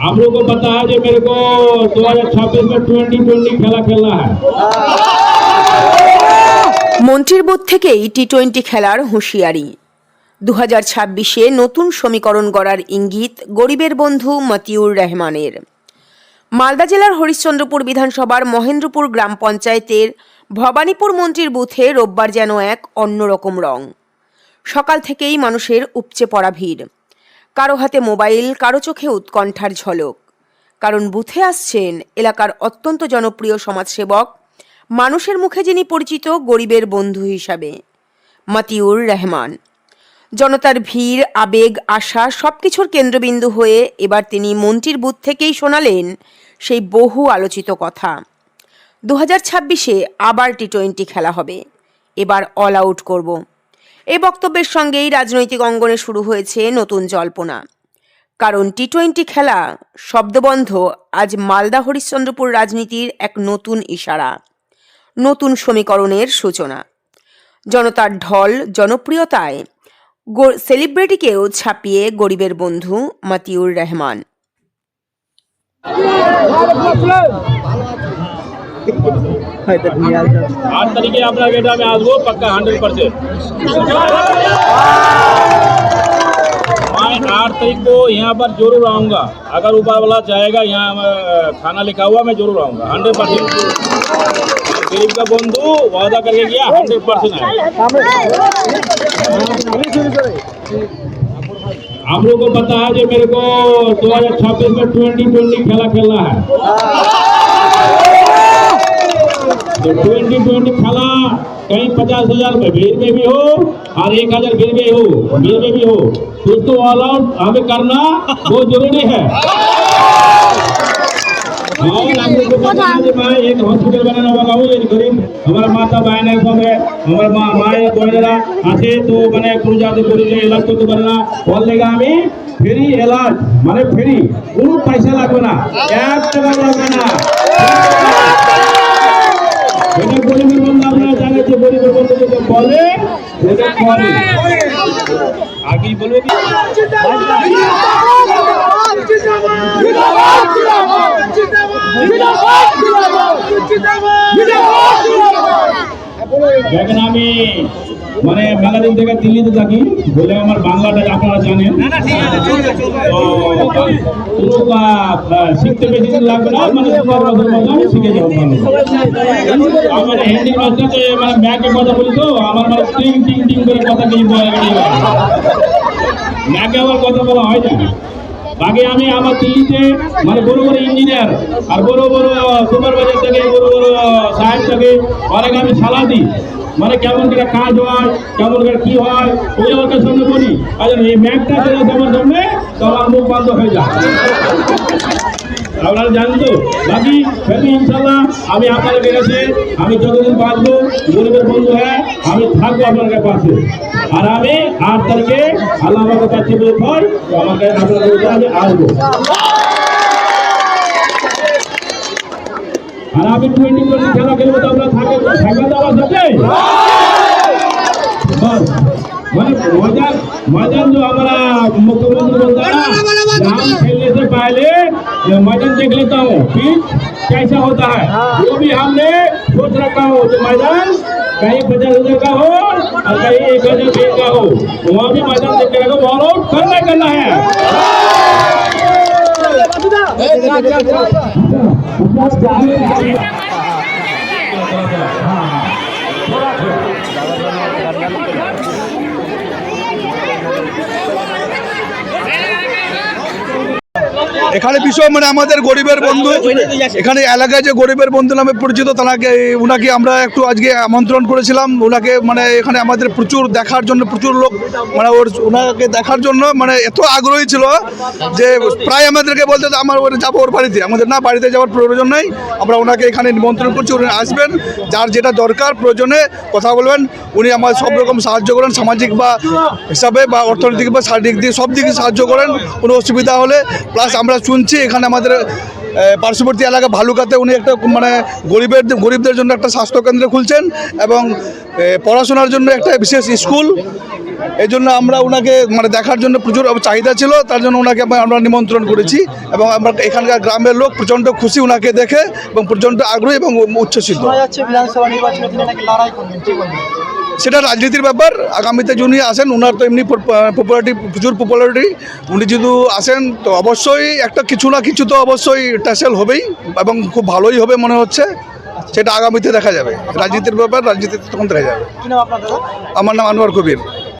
आप लोगों को पता है जो मेरे को 2026 में ट्वेंटी ट्वेंटी खेला खेलना है মন্ত্রীর বোধ থেকেই টি টোয়েন্টি খেলার হুঁশিয়ারি দু হাজার ছাব্বিশে নতুন সমীকরণ গড়ার ইঙ্গিত গরিবের বন্ধু মতিউর রহমানের মালদা জেলার হরিশ্চন্দ্রপুর বিধানসভার মহেন্দ্রপুর গ্রাম পঞ্চায়েতের ভবানীপুর মন্ত্রীর বুথে রোববার যেন এক অন্যরকম রং সকাল থেকেই মানুষের উপচে পড়া ভিড় কারও হাতে মোবাইল, কারও চোখে উৎকণ্ঠার ঝলক। কারণ বুথে আসছেন এলাকার অত্যন্ত জনপ্রিয় সমাজসেবক, মানুষের মুখে যিনি পরিচিত গরিবের বন্ধু হিসাবে, মতিউর রহমান। জনতার ভিড়, আবেগ, আশা সব কিছুর কেন্দ্রবিন্দু হয়ে এবার তিনি মন্ত্রীর বুথ থেকেই শোনালেন সেই বহু আলোচিত কথা। দু হাজার ছাব্বিশে আবার টি টোয়েন্টি খেলা হবে। এবার অল আউট করব। এই বক্তব্যের সঙ্গেই রাজনৈতিক অঙ্গনে শুরু হয়েছে নতুন জল্পনা। কারণ টি টোয়েন্টি খেলা শব্দবন্ধ আজ মালদা হরিশ্চন্দ্রপুর রাজনীতির এক নতুন ইশারা, নতুন সমীকরণের সূচনা। জনতার ঢল, জনপ্রিয়তায় সেলিব্রিটিকেও ছাপিয়ে গরিবের বন্ধু মাতিউর রহমান। में आठ तारीख को यहाँ पर ज़रूर आऊँगा। अगर ऊपर वाला चाहेगा यहाँ खाना लिखा हुआ मैं ज़रूर आऊँगा। हंड्रेड परसेंट गरीब का बंधु, वादा करके गया हंड्रेड परसेंट आप लोगों को पता है जो मेरे को 2026 में ट्वेंटी ट्वेंटी खेला खेलना है। तो ट्वेंटी ट्वेंटी खेला कहीं पचास हजार में भीड़ में भी हो और एक हजार भीड़ में हो भीड़ में भी हो कुछ तो ऑल आउट हमें करना बहुत जरूरी है और हम लोग को पता है कि मैं एक हॉस्पिटल बनाने वाला हूँ एक गरीब हमारा माता बहन है सब है हमारा মা মায়ের বোনেরা আছে তো মানে কোনো যাতে গরিবের এলাজ করতে পারে না বললে আমি ফ্রি এলাজ মানে ফ্রি কোনো পয়সা লাগবে না এক টাকা লাগবে না এটা গরিবের বন্ধু আপনারা জানেন যে গরিবের বন্ধু যেটা বলে সেটা আগেই বলবে দেখেন আমি মানে দিন থেকে দিল্লিতে থাকি বলে আমার বাংলাটা আপনারা জানেন। শিখতে বেশি দিন লাগবে না মানে আমি শিখে যাব আমার হিন্দি ভাষাতে মানে ব্যাকে কথা বলি তো আমার মানে টিং টিং টিং করে কথা কিছু বলা ম্যাকে আমার কথা বলা হয় না। আগে আমি আমার দিল্লিতে মানে বড় বড় ইঞ্জিনিয়ার আর বড় বড় সুপারভাইজার থেকে, বড় বড় সাহেব থেকে অনেক আমি সালা দিই। মানে কেমন করে কাজ হয়, কেমন করে কি হয়, ওই ওকে সঙ্গে বলি। আর এই ম্যাপটা চলে আমার সামনে তো আমার মুখ বন্ধ হয়ে যায়। আপনারা জানেন তো, বাকি ফেরি ইনশাল্লাহ আমি আপনাদের কাছে, আমি যতদিন বাঁচবো, গরিবের বন্ধু হ্যাঁ আমি থাকব আপনাদের পাশে আর আমি আট তারিখে আল্লাহ আমাকে কাছে বোধ হয় তো আমাকে আপনাদের কাছে আমি আসবো আর আমি টোয়েন্টি টোয়েন্টি খেলা খেলবো তো আপনারা থাকে থাকবেন তো আমার সাথে बस मैंने मजा मजन जो हमारा मुख्यमंत्री बोलता है ना नाम खेलने से पहले मैं मजन देख लेता हूँ पिच कैसा होता है वो भी हमने सोच रखा हो जो मैदान कहीं पचास हज़ार का हो और कहीं एक हज़ार भीड़ का हो। वहाँ भी मैदान से के रखो ऑल आउट करना करना है। এখানে বিষয় মানে আমাদের গরিবের বন্ধু। এখানে এলাকায় যে গরিবের বন্ধু নামে পরিচিত তাকে উনাকে আমরা একটু আজকে আমন্ত্রণ করেছিলাম। ওনাকে মানে এখানে আমাদের প্রচুর দেখার জন্য প্রচুর লোক মানে ওর ওনাকে দেখার জন্য মানে এত আগ্রহী ছিল যে প্রায় আমাদেরকে বলতে আমার ওর যাব ওর বাড়িতে। আমাদের না বাড়িতে যাওয়ার প্রয়োজন নেই। আমরা ওনাকে এখানে নিমন্ত্রণ করছি উনি আসবেন। যার যেটা দরকার প্রয়োজনে কথা বলবেন। উনি আমার সব রকম সাহায্য করেন সামাজিক বা হিসাবে বা অর্থনৈতিক বা শারীরিক দিক সব দিকে সাহায্য করেন। কোনো অসুবিধা হলে প্লাস আমরা শুনছি, এখানে আমাদের পার্শ্ববর্তী এলাকা ভালুকাতে উনি একটা মানে গরিবের, গরিবদের জন্য একটা স্বাস্থ্যকেন্দ্র খুলছেন এবং পড়াশোনার জন্য একটা বিশেষ স্কুল। এই জন্য আমরা ওনাকে মানে দেখার জন্য প্রচুর চাহিদা ছিল, তার জন্য ওনাকে আমরা- নিমন্ত্রণ করেছি এবং আমরা এখানকার গ্রামের লোক প্রচণ্ড খুশি ওনাকে দেখে এবং প্রচণ্ড আগ্রহী এবং উচ্ছ্বসিত। সেটা রাজনীতির ব্যাপার। আগামীতে যিনি আসেন ওনার তো এমনি পপুলারিটি প্রচুর পপুলারিটি উনি যদি আসেন তো অবশ্যই একটা কিছু না কিছু তো অবশ্যই ট্যাসেল হবেই এবং খুব ভালোই হবে মনে হচ্ছে। সেটা আগামীতে দেখা যাবে। রাজনীতির ব্যাপার রাজনীতিতে তখন দেখা যাবে। আমার নাম আনোয়ার কবির।